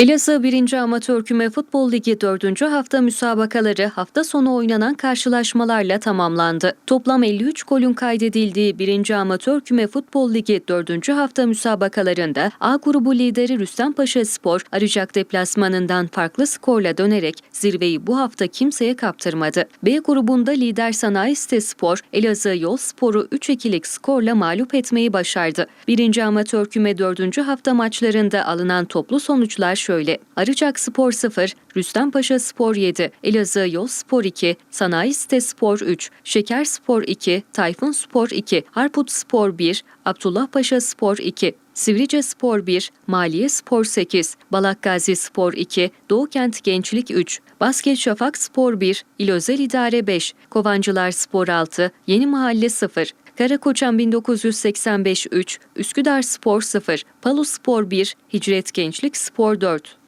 Elazığ 1. Amatör Küme Futbol Ligi 4. hafta müsabakaları hafta sonu oynanan karşılaşmalarla tamamlandı. Toplam 53 golün kaydedildiği 1. Amatör Küme Futbol Ligi 4. hafta müsabakalarında A grubu lideri Rüstempaşa Spor, Arıcak deplasmanından farklı skorla dönerek zirveyi bu hafta kimseye kaptırmadı. B grubunda lider Sanayi Site Spor, Elazığ Yol Spor'u 3-2'lik skorla mağlup etmeyi başardı. 1. Amatör Küme 4. hafta maçlarında alınan toplu sonuçlar şöyle. Arıcak Spor 0, Rüstempaşa Spor 7, Elazığ Yol Spor 2, Sanayi Site Spor 3, Şeker Spor 2, Tayfun Spor 2, Harput Spor 1, Abdullah Paşa Spor 2, Sivrice Spor 1, Maliye Spor 8, Balakgazi Spor 2, Doğukent Gençlik 3, Basket Şafak Spor 1, İl Özel İdare 5, Kovancılar Spor 6, Yeni Mahalle 0, Karakoçan 1985 3, Üsküdar Spor 0, Palu Spor 1, Hicret Gençlik Spor 4.